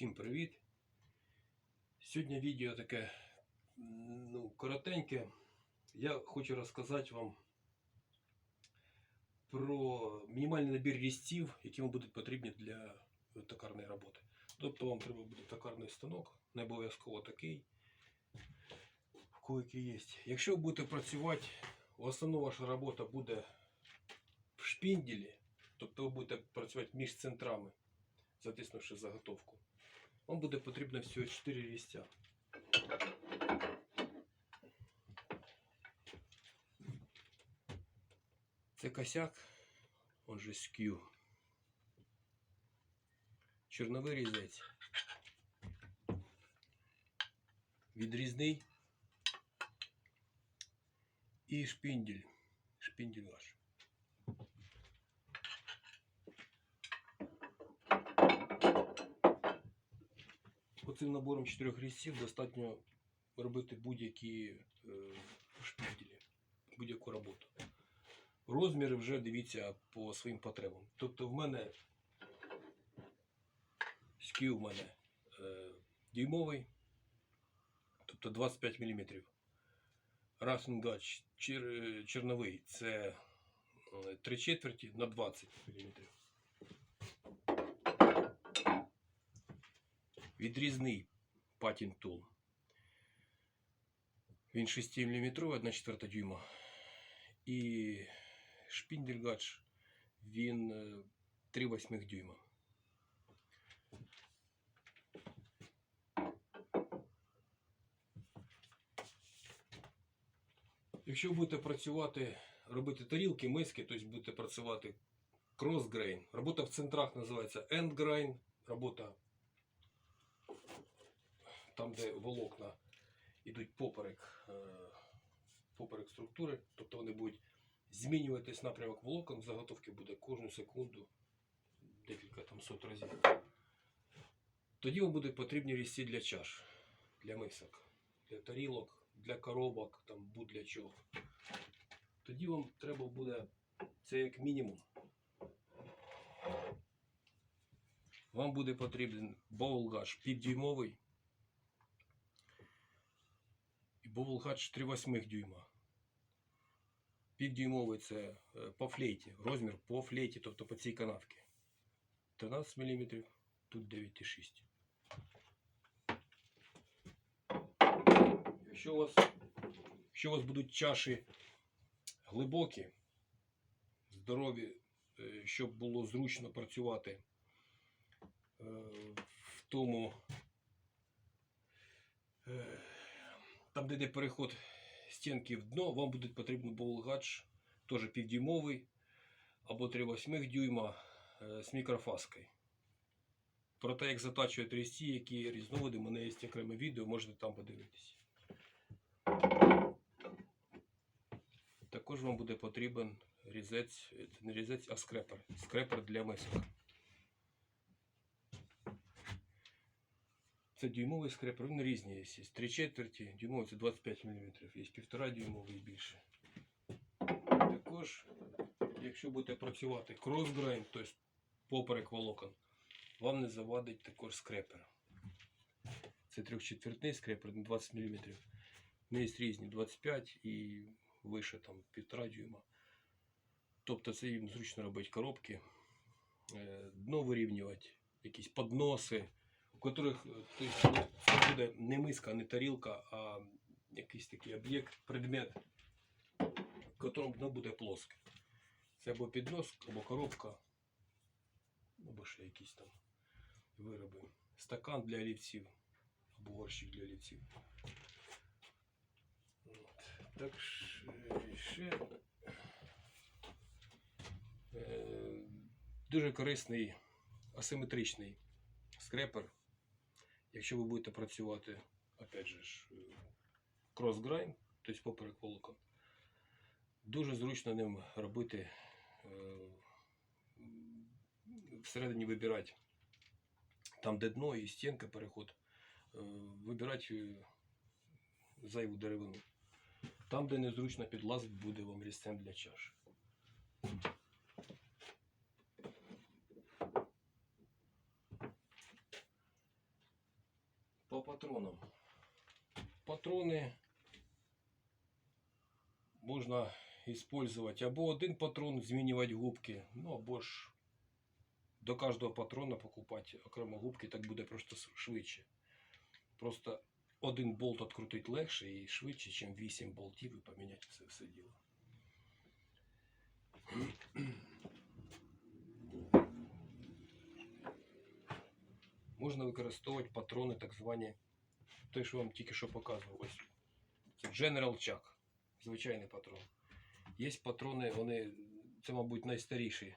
Усім привіт! Сьогодні відео таке ну, коротеньке. Я хочу розказати вам про мінімальний набір різців, які вам будуть потрібні для токарної роботи. Тобто вам треба буде токарний станок, не обов'язково такий, в який є. Якщо ви будете працювати, основна ваша робота буде в шпінделі, тобто ви будете працювати між центрами затиснувши заготовку. Вам буде потрібно всього 4 різця. Це косяк, он же скью. Чорновий різець. Відрізний. І шпіндель. Шпіндель ваш. Оцим набором чотирьох різців достатньо робити будь-які е, шпінделі, будь-яку роботу. Розміри вже дивіться по своїм потребам. Тобто в мене скіл в мене е, дюймовий, тобто 25 мм. Рафінгач чер, е, чорновий це 3 четверті на 20 мм. Відрізний патін тул. Він 6 мм, 1 четверта дюйма. І шпіндельгач він е, 3 восьмих дюйма. Якщо будете працювати, робити тарілки, миски, тобто будете працювати кросгрейн. Робота в центрах називається endgrind, робота там, де волокна йдуть поперек, е, поперек структури, тобто вони будуть змінюватись напрямок волокон, заготовки буде кожну секунду, декілька там сот разів. Тоді вам будуть потрібні різці для чаш, для мисок, для тарілок, для коробок, там будь-для чого. Тоді вам треба буде це як мінімум. Вам буде потрібен боулгаш півдюймовий і боулгаш 3 восьмих дюйма. Півдюймовий це е, по флейті, розмір по флейті, тобто по цій канавці. 13 мм, тут 9,6. Якщо у вас, якщо у вас будуть чаші глибокі, здорові, е, щоб було зручно працювати е, в тому, там, де йде переход стінки в дно, вам буде потрібен боулгач, теж півдюймовий або 3,8 дюйма е, з мікрофаскою. Про те, як затачують різці, які різновиди, у мене є окреме відео, можете там подивитися. Також вам буде потрібен різець, не різець, а скрепер. Скрепер для мисок. Це дюймовий скрепер, він різні є. 3 четверті, дюймовий це 25 мм, є 1,5 дюймовий і більше. Також, якщо будете працювати кросгрейн, тобто поперек волокон, вам не завадить також скрепер. Це трьохчетвертний скрепер на 20 мм. Не є різні 25 і вище там 1,5 дюйма. Тобто це їм зручно робити коробки, е, дно вирівнювати, якісь подноси, у яких тобто, буде не миска, не тарілка, а якийсь такий об'єкт, предмет, в якому дно буде плоске. Це або піднос, або коробка, або ще якісь там вироби. Стакан для олівців, або горщик для олівців. Так ще е, дуже корисний асиметричний скрепер. Якщо ви будете працювати, опять же, е, кросграйн, тобто поперек волокон, дуже зручно ним робити е, всередині вибирати там, де дно і стінка переход, е, вибирати зайву деревину. Там, де незручно підлазить, буде вам різцем для чаш. Патронам. Патрони можна использовать або один патрон, змінювати губки, ну або ж до кожного патрона покупати окремо губки, так буде просто швидше. Просто один болт відкрутити легше і швидше, ніж 8 болтів і поміняти це все діло. Можна використовувати патрони, так звані, той, що вам тільки що показував. Ось. General Chuck, звичайний патрон. Є патрони, вони, це, мабуть, найстаріші,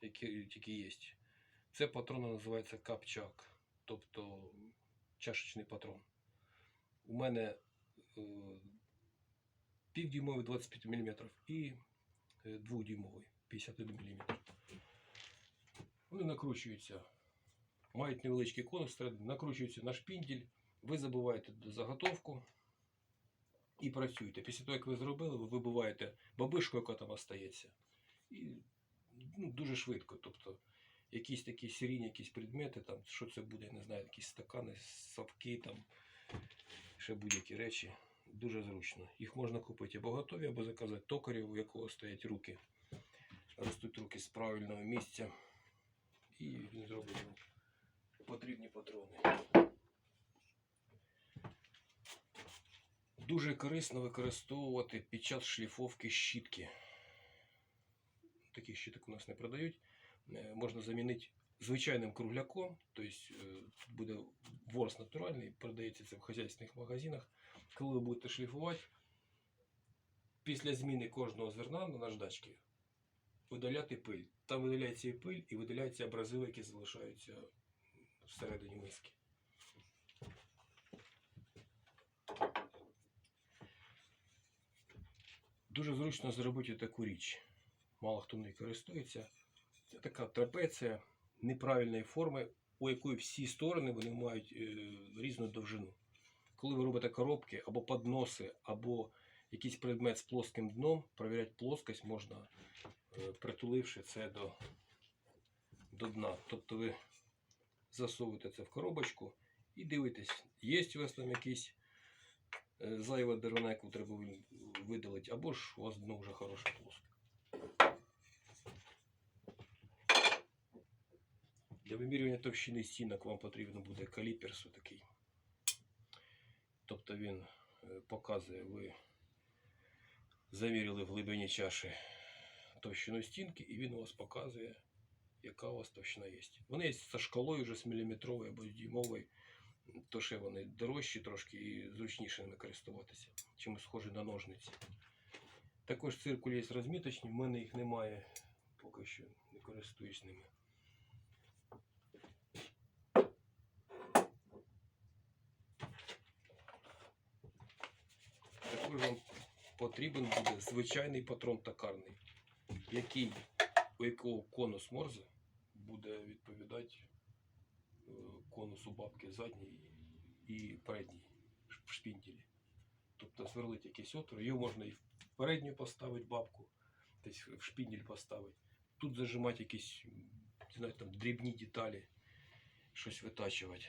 які тільки є. Це патрони називаються капчак, тобто чашечний патрон. У мене е, півдюймовий 25 мм і е, двохдюймовий 51 мм. Вони накручуються, мають невеличкий конус накручуються на шпіндель, ви забуваєте заготовку і працюєте. Після того, як ви зробили, ви вибиваєте бабишку, яка там остається. І ну, дуже швидко. Тобто якісь такі серійні якісь предмети, там, що це буде, я не знаю, якісь стакани, сапки, там, ще будь-які речі. Дуже зручно. Їх можна купити або готові, або заказати токарів, у якого стоять руки. Ростуть руки з правильного місця. І він зробить потрібні патрони. Дуже корисно використовувати під час шліфовки щітки. Таких щиток у нас не продають. Е, Можна замінити звичайним кругляком, тобто е, буде ворс натуральний, продається це в хазяйських магазинах. Коли ви будете шліфувати, після зміни кожного зерна на наждачки видаляти пиль. Там видаляється і пиль, і видаляються абразиви, які залишаються всередині миски. Дуже зручно зробити таку річ. Мало хто нею користується. Це така трапеція неправильної форми, у якої всі сторони вони мають е, різну довжину. Коли ви робите коробки або подноси, або якийсь предмет з плоским дном, перевіряти плоскость можна, е, притуливши це до, до дна. Тобто ви засовуєте це в коробочку і дивитесь, є у вас там якийсь зайва деревина, яку треба видалити, або ж у вас дно вже хороше плоске. Для вимірювання товщини стінок вам потрібен буде каліперс такий. Тобто він е, показує, ви заміряли в глибині чаші товщину стінки, і він у вас показує, яка у вас товщина є. Вони є зі шкалою вже з міліметровою або з дюймовою, то ще вони дорожчі трошки і зручніше ними користуватися, чим схожі на ножниці. Також циркулі є розміточні, в мене їх немає, поки що не користуюсь ними. Також вам потрібен буде звичайний патрон токарний, який, у якого конус морзе буде відповідати конусу бабки задній і передній в шпінделі. Тобто сверлить якийсь отвір, його можна і в передню поставити бабку, десь в шпіндель поставити. Тут зажимати якісь м, там, дрібні деталі, щось витачувати.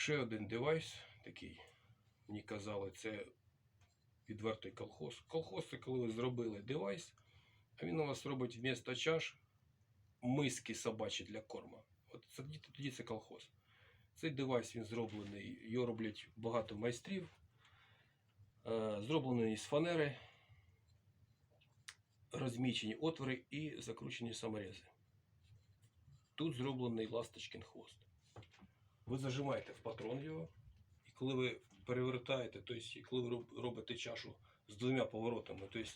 Ще один девайс такий, мені казали, це відвертий колхоз. Колхоз це коли ви зробили девайс, а він у вас робить вмісто чаш миски собачі для корма. От це, тоді, це колхоз. Цей девайс він зроблений, його роблять багато майстрів. Е, зроблений з фанери, розмічені отвори і закручені саморези. Тут зроблений ласточкин хвост. Ви зажимаєте в патрон його, і коли ви перевертаєте, тобто, коли ви робите чашу з двома поворотами, тобто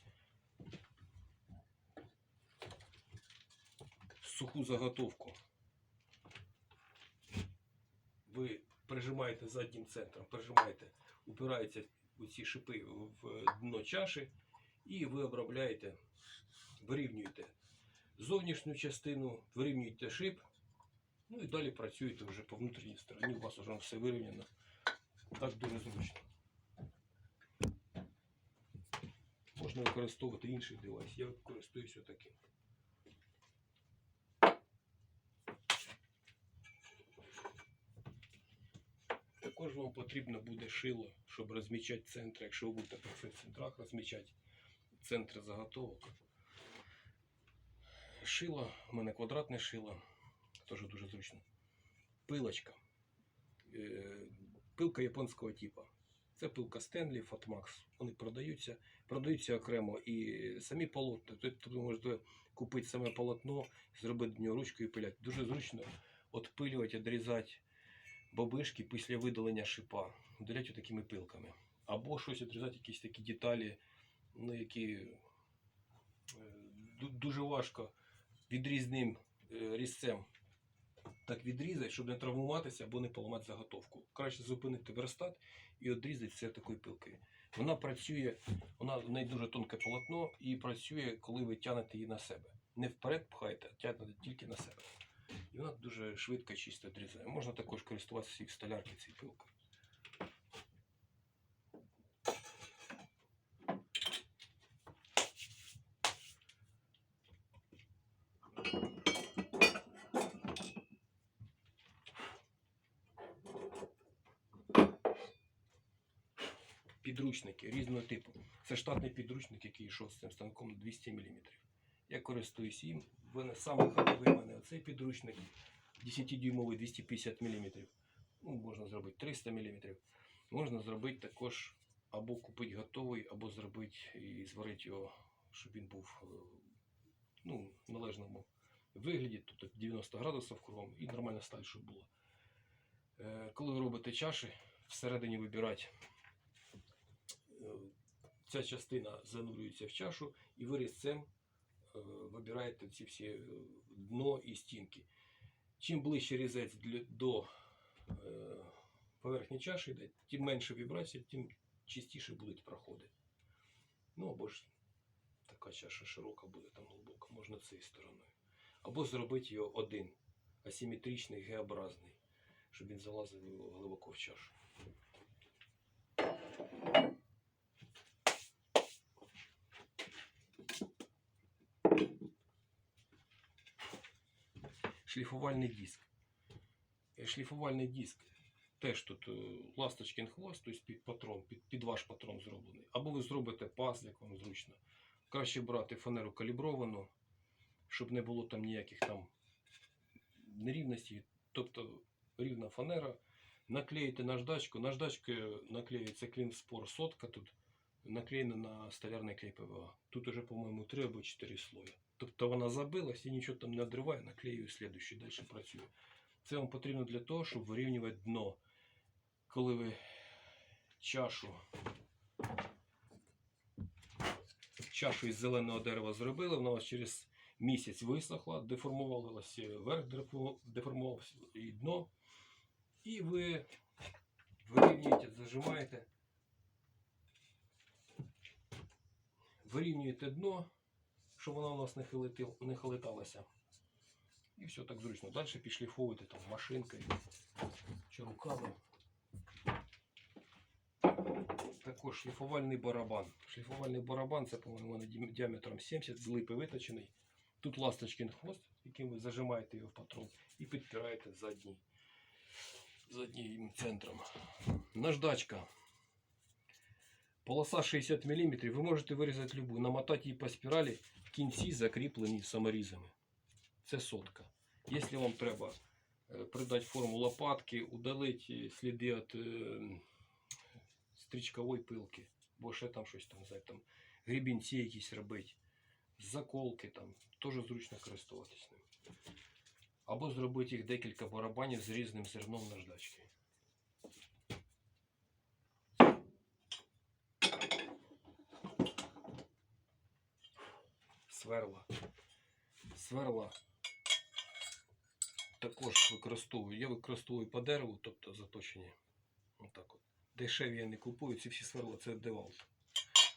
суху заготовку, ви прижимаєте заднім центром, прижимаєте, упираються у ці шипи в дно чаші, і ви обробляєте, вирівнюєте зовнішню частину, вирівнюєте шип, Ну і далі працюєте вже по внутрішній стороні, у вас вже все вирівняно. Так дуже зручно. Можна використовувати інший девайс. Я користуюся таким. Також вам потрібно буде шило, щоб розмічати центр, якщо ви будете по цих центрах розмічати центр заготовок. Шило, в мене квадратне шило теж дуже зручно. Пилочка. Е, Пилка японського типу. Це пилка Stanley Fatmax. Вони продаються, продаються окремо і самі полотна. Тобто ви можете купити саме полотно, зробити до нього ручкою і пиляти. Дуже зручно відпилювати, відрізати бобишки після видалення шипа. Видаляти такими пилками. Або щось відрізати, якісь такі деталі, ну, які е, дуже важко відрізним е, різцем так відрізати, щоб не травмуватися або не поламати заготовку. Краще зупинити верстат і відрізати все такою пилкою. Вона працює, вона в неї дуже тонке полотно і працює, коли ви тягнете її на себе. Не вперед пхаєте, а тягнете тільки на себе. І вона дуже швидко чисто відрізає. Можна також користуватися і в столярці цією пилкою. Підручники різного типу. Це штатний підручник, який йшов з цим станком на 200 мм. Я користуюсь їм. Саме ходовий в мене оцей підручник 10-дюймовий 250 мм. Ну, можна зробити 300 мм. Можна зробити також або купити готовий, або зробити і зварити його, щоб він був е, ну, в належному вигляді, тобто 90 градусів кругом і нормальна сталь, щоб була. Е, Коли ви робите чаші, всередині вибирати ця частина занурюється в чашу, і ви різцем е, вибираєте ці всі е, дно і стінки. Чим ближче різець до е, поверхні чаші йде, тим менше вібрацій, тим чистіше будуть проходи. Ну або ж така чаша широка буде там глибока, можна цією стороною. Або зробити його один, асиметричний, Г-образний, щоб він залазив глибоко в чашу. Шліфувальний диск. Е, Шліфувальний диск теж тут е, ласточкин хвост, тобто під патрон, під, під ваш патрон зроблений. Або ви зробите паз, як вам зручно. Краще брати фанеру калібровану, щоб не було там ніяких там нерівностей. Тобто рівна фанера. Наклеїте наждачку. Наждачкою наклеюється клінспор сотка тут. Наклеєна на столярний клей ПВА. Тут уже, по-моєму, 3 або 4 слої. Тобто вона забилась і нічого там не одриває, наклеюю слідуючий, далі працює. Це вам потрібно для того, щоб вирівнювати дно. Коли ви чашу, чашу із зеленого дерева зробили, вона вас через місяць висохла, деформувалося верх, дефо- деформувалося і дно. І ви вирівнюєте, зажимаєте, вирівнюєте дно, щоб воно у нас не, хилити- не хилиталося. І все так зручно. Далі підшліфовуєте там машинкою чи руками. Також шліфувальний барабан. Шліфувальний барабан це, по-моєму, діаметром 70 з липи виточений. Тут ласточкин хвост, яким ви зажимаєте його в патрон і підпираєте задній, заднім центром. Наждачка. Полоса 60 мм. Ви можете вирізати любу, намотати її по спіралі, кінці закріплені саморізами. Це сотка. Якщо вам треба е, придати форму лопатки, удалити сліди від е, стрічкової пилки, бо ще там щось там, знаєте, там грібінці якісь робити, заколки там, теж зручно користуватись ним. Або зробити їх декілька барабанів з різним зерном наждачки. Сверла. Сверла також використовую. Я використовую по дереву, тобто заточені. Отак от. Дешеві я не купую, ці всі сверла це девалт.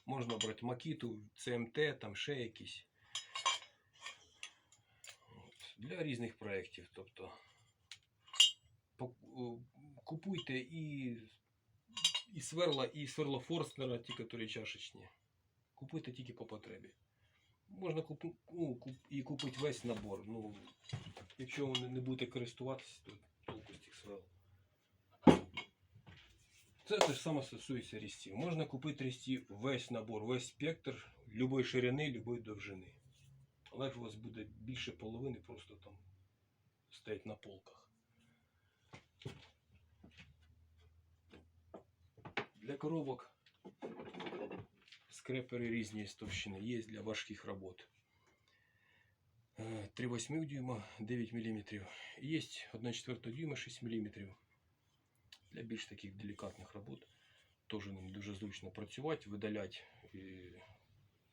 Можна брати макіту, ЦМТ, там ще якісь. От. Для різних проєктів. Тобто купуйте і, і сверла, і сверла Форстнера, ті, які чашечні. Купуйте тільки по потребі. Можна купу, ну, куп, і купити весь набор. Ну, якщо ви не- не будете користуватися, то толку з цих свел. Це те ж саме стосується різців. Можна купити різці весь набор, весь спектр любої ширини, любої довжини. Але ж у вас буде більше половини просто там стоять на полках. Для коробок скрепери різні з товщини є для важких робот. 3,8 дюйма 9 мм. Є 1,4 дюйма 6 мм. Для більш таких делікатних робот. Теж ним дуже зручно працювати, видаляти е,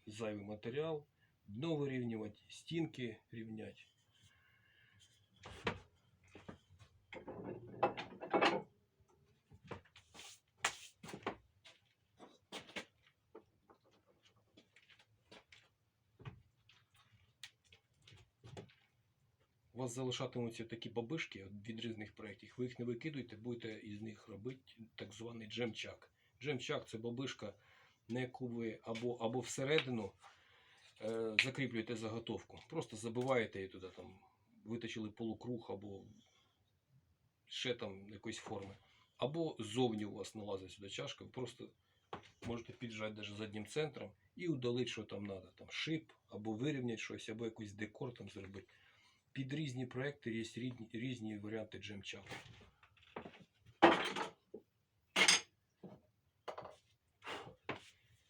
зайвий матеріал, дно вирівнювати, стінки рівняти. Вас залишатимуться такі бабишки від різних проєктів. Ви їх не викидуєте, будете із них робити так званий джемчак. Джемчак це бабишка, на яку ви або, або всередину е, закріплюєте заготовку. Просто забиваєте її туди, там, виточили полукруг або ще там якоїсь форми. Або ззовні у вас налазить сюди чашка, ви просто можете піджати навіть заднім центром і удалити, що там треба. Там шип, або вирівняти щось, або якийсь декор там зробити. Під різні проекти є різні, різні варіанти джемчаку.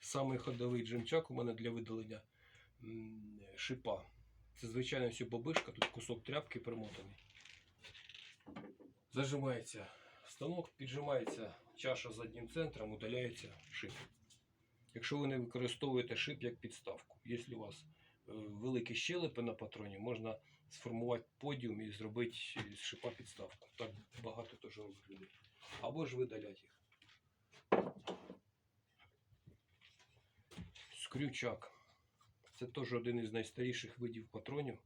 Самий ходовий джемчак у мене для видалення шипа. Це звичайно все бабишка, тут кусок тряпки примотаний. Зажимається станок, піджимається чаша заднім центром, удаляється шип. Якщо ви не використовуєте шип як підставку, якщо у вас е, великі щелепи на патроні, можна сформувати подіум і зробити з шипа підставку. Так багато теж робить людей. Або ж видаляти їх. Скрючак. Це теж один із найстаріших видів патронів.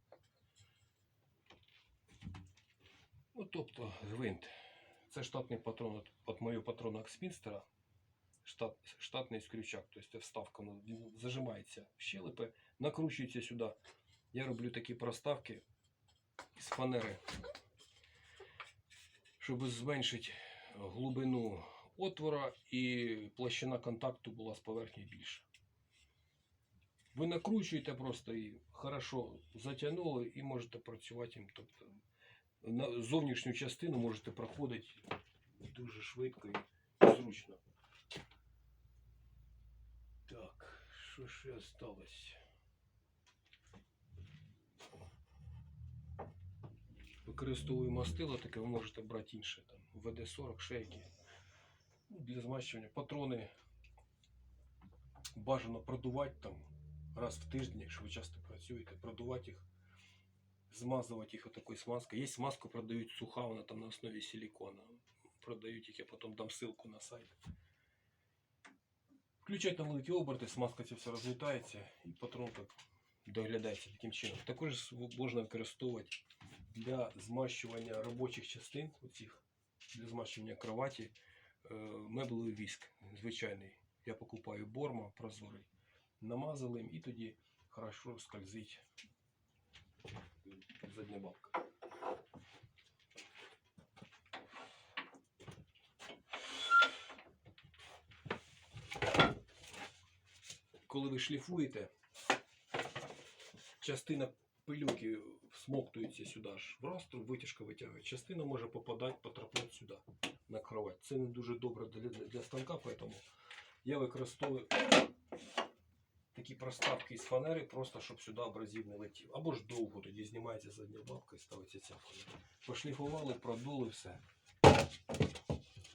Ну, тобто гвинт. Це штатний патрон от, от моєго патрона Акспінстера. Штат, штатний скрючак, тобто вставка, ну, зажимається в щелепи, накручується сюди. Я роблю такі проставки з фанери, щоб зменшити глибину отвора і площина контакту була з поверхні більша. Ви накручуєте просто і хорошо затягнули і можете працювати їм. Тобто на зовнішню частину можете проходити дуже швидко і зручно. Так, що ще осталось? Використовую мастило, таке ви можете брати інше, там, ВД-40, шейки. Для змащування патрони бажано продувати там раз в тиждень, якщо ви часто працюєте, продувати їх, змазувати їх отакою смазкою. Є смазку, продають суха, вона там на основі силикона. Продають їх, я потім дам ссылку на сайт. Включать на великі оберти, смазка ця все розлітається і патрон так доглядається таким чином. Також можна використовувати для змащування робочих частин, оцих, для змащування кроваті, е, меблевий віск звичайний. Я покупаю борма прозорий, намазали їм і тоді хорошо скользить задня бабка. Коли ви шліфуєте, частина пилюки всмоктується сюди ж в растру, витяжка витягує. Частина може попадати, потрапляти сюди на кровать. Це не дуже добре для, для станка, тому я використовую такі проставки із фанери, просто щоб сюди абразив не летів. Або ж довго тоді знімається задня бабка і ставиться ця фанера. Пошліфували, продули все.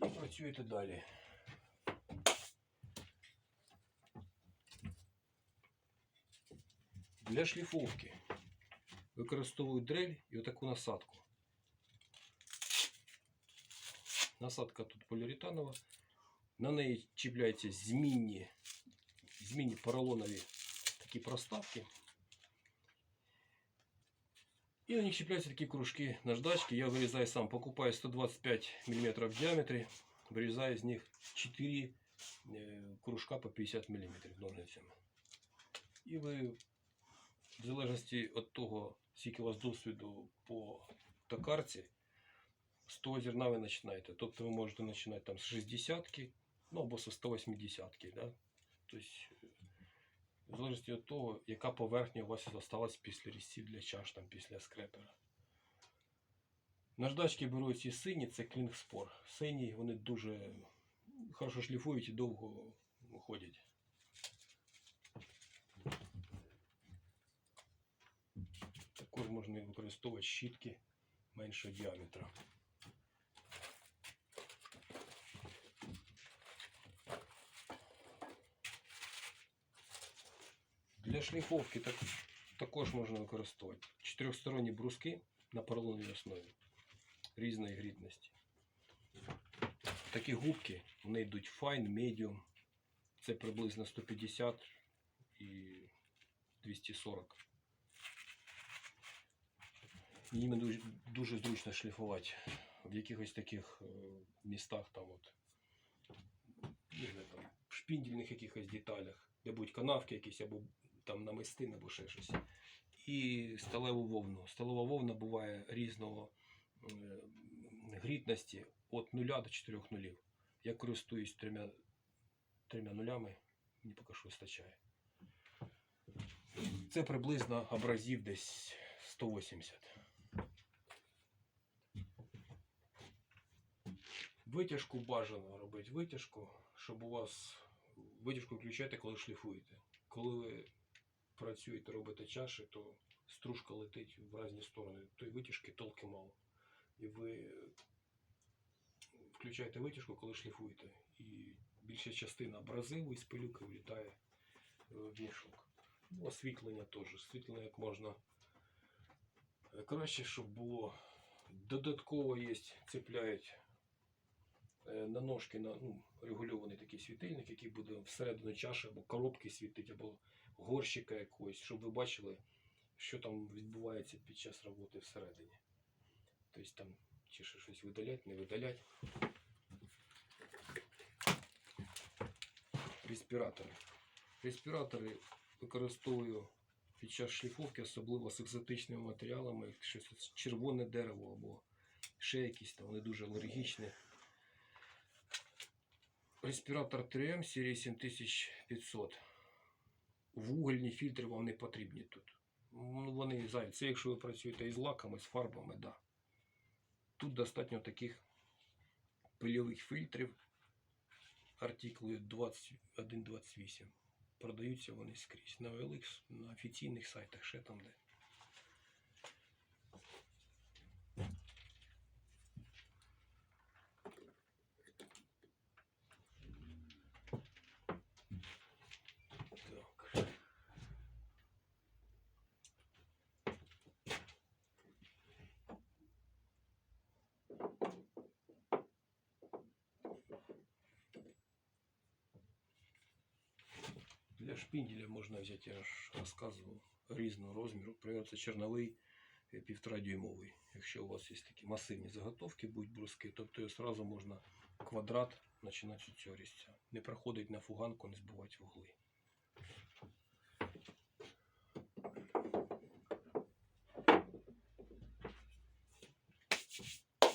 І працюєте далі. Для шліфовки використовую дрель і отаку насадку. Насадка тут поліуретанова. На неї чіпляються змінні, змінні поролонові такі проставки. І на них чіпляються такі кружки наждачки. Я вирізаю сам, покупаю 125 мм в діаметрі, вирізаю з них 4 е, кружка по 50 мм ножницями. І ви, в залежності від того, скільки у вас досвіду по токарці, з того зерна ви починаєте. Тобто ви можете починати там з 60 ну або з 180 да? Тобто, в залежності від того, яка поверхня у вас залишилась після різців для чаш, там, після скрепера. Наждачки беруть ці сині, це клінгспор. Сині, вони дуже хорошо шліфують і довго ходять. Також можна використовувати щітки меншого діаметра. Для шліфовки так, також можна використовувати чотирьохсторонні бруски на поролоновій основі різної грітності. Такі губки, вони йдуть fine, medium. Це приблизно 150 і 240. Їми дуже, дуже зручно шліфувати в якихось таких е, містах, там от, там, шпіндільних якихось деталях, де будуть канавки якісь, або там намистин, або ще щось. І сталеву вовну. Сталева вовна буває різного е, грітності від 0 до 4 нулів. Я користуюсь трьома, трьома нулями, мені поки що вистачає. Це приблизно абразів десь 180. Витяжку бажано робити витяжку, щоб у вас витяжку включаєте, коли шліфуєте. Коли ви працюєте, робите чаші, то стружка летить в різні сторони. Тої витяжки толки мало. І ви включаєте витяжку, коли шліфуєте. І більша частина абразиву із пилюки влітає в мішок. Ну, Освітлення теж. Освітлення як можна е, краще, щоб було. Додатково є, цепляють е, на ножки на ну, регульований такий світильник, який буде всередину чаші або коробки світить, або горщика якогось, щоб ви бачили, що там відбувається під час роботи всередині. Тобто там чи щось видалять, не видалять. Респіратори. Респіратори використовую під час шліфовки, особливо з екзотичними матеріалами, щось червоне дерево або ще якісь там, вони дуже алергічні. Респіратор 3М серії 7500. Вугільні фільтри вам не потрібні тут. Ну, вони зайві. Це якщо ви працюєте із лаками, з фарбами, да. Тут достатньо таких пильових фільтрів артикли 2128. Продаються вони скрізь. На OLX, на офіційних сайтах, ще там де. Так. Для шпінделя можна взяти, я ж розказував, різного розміру. Наприклад, це черновий е, півтора дюймовий. Якщо у вас є такі масивні заготовки, будуть бруски, тобто одразу можна квадрат починати з цього різця. Не проходить на фуганку, не збивати вугли.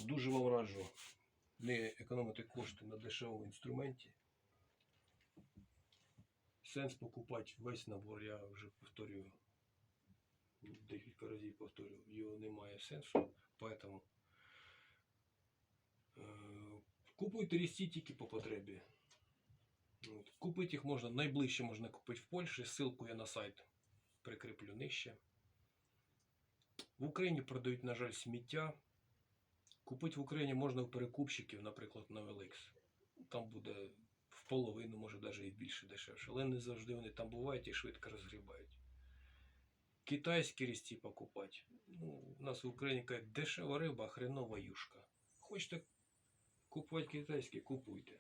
Дуже вам раджу не економити кошти на дешевому інструменті. Сенс покупати весь набор, я вже повторюю, декілька разів повторюю, його немає сенсу, поэтому е, купуйте різці тільки по потребі. От. Купити їх можна, найближче можна купити в Польщі, ссылку я на сайт прикріплю нижче. В Україні продають, на жаль, сміття. Купити в Україні можна у перекупщиків, наприклад, на OLX. Там буде половину, може навіть і більше дешевше. Але не завжди вони там бувають і швидко розгрібають. Китайські різці покупати. Ну, у нас в Україні кажуть, дешева риба, хренова юшка. Хочете купувати китайське, купуйте.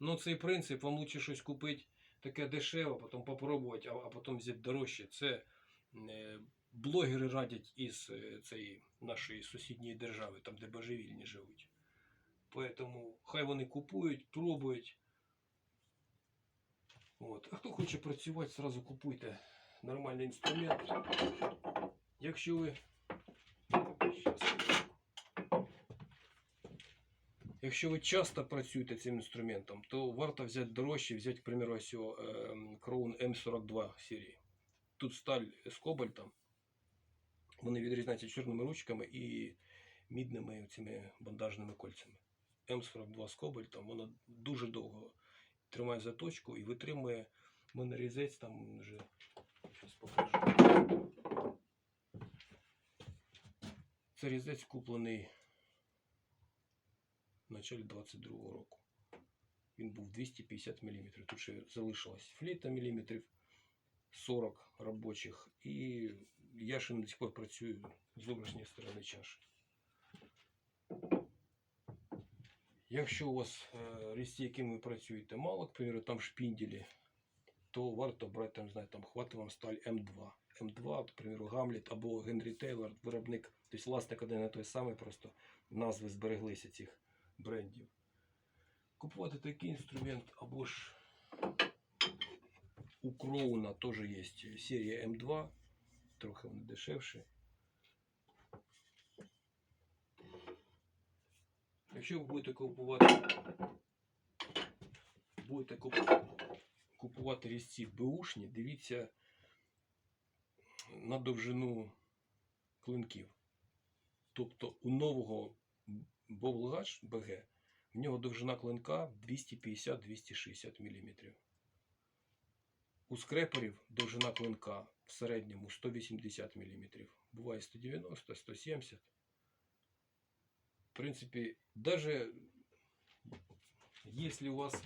Ну, цей принцип, вам лучше щось купити таке дешеве, потім попробувати, а, а потім взяти дорожче. Це е, блогери радять із е, цієї нашої сусідньої держави, там де божевільні живуть. Поэтому хай вони купують, пробують. От. А хто хоче працювати, зразу купуйте нормальний інструмент. Якщо ви. Якщо ви часто працюєте цим інструментом, то варто взяти дорожче, взяти, к ось цього, ем, Crown M42 серії. Тут сталь з кобальтом. Вони відрізняються чорними ручками і мідними цими бандажними кольцями. М42 з кобальтом, воно дуже довго тримає заточку і витримує. У мене різець там вже щас покажу. Це різець куплений в началі 22-го року. Він був 250 мм. Тут ще залишилась фліта міліметрів 40 робочих. І я ще до сих пор працюю з зовнішньої сторони чаші. Якщо у вас е, різці, якими ви працюєте, мало, к примеру, там шпінделі, то варто брати, там, знаєте, там хватить вам сталь М2. М2, к примеру, Гамлет або Генрі Тейлор, виробник, тобто власник один і той самий, просто назви збереглися цих брендів. Купувати такий інструмент або ж у Кроуна теж є серія М2, трохи вони дешевші. Якщо ви будете купувати, будете купувати різці беушні, дивіться на довжину клинків. Тобто у нового Бовлгач БГ в нього довжина клинка 250-260 мм. У скреперів довжина клинка в середньому 180 мм. Буває 190, 170. В принципі, даже если у вас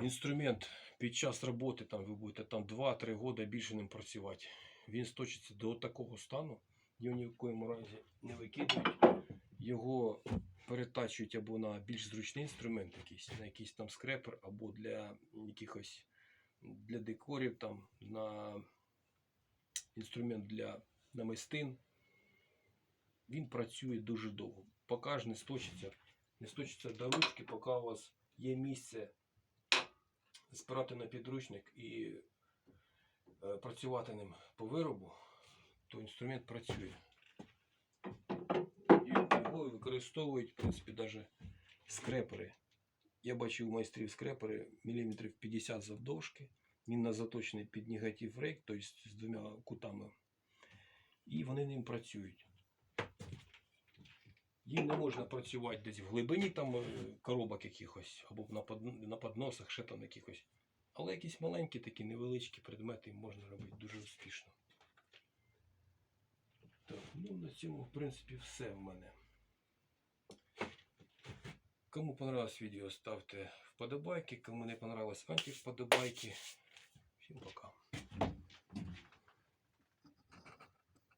інструмент під час роботи, там ви будете там 2-3 роки більше ним працювати, він сточиться до такого стану, його ні в коєму разі не викидують, його перетачують або на більш зручний інструмент якийсь, на якийсь там скрепер, або для якихось для декорів, там, на інструмент для намистин. Він працює дуже довго. Поки ж не сточиться, не сточиться до ручки, поки у вас є місце спирати на підручник і е, працювати ним по виробу, то інструмент працює. Його використовують, в принципі, навіть скрепери. Я бачив у майстрів скрепери міліметрів 50 завдовжки. Він на заточений під негатив рейк, тобто з двома кутами. І вони ним працюють. Їм не можна працювати десь в глибині там е, коробок якихось, або на, подносах, ще там якихось. Але якісь маленькі такі невеличкі предмети можна робити дуже успішно. Так, ну на цьому, в принципі, все в мене. Кому понравилось відео, ставте вподобайки. Кому не понравилось антивподобайки. Всім пока.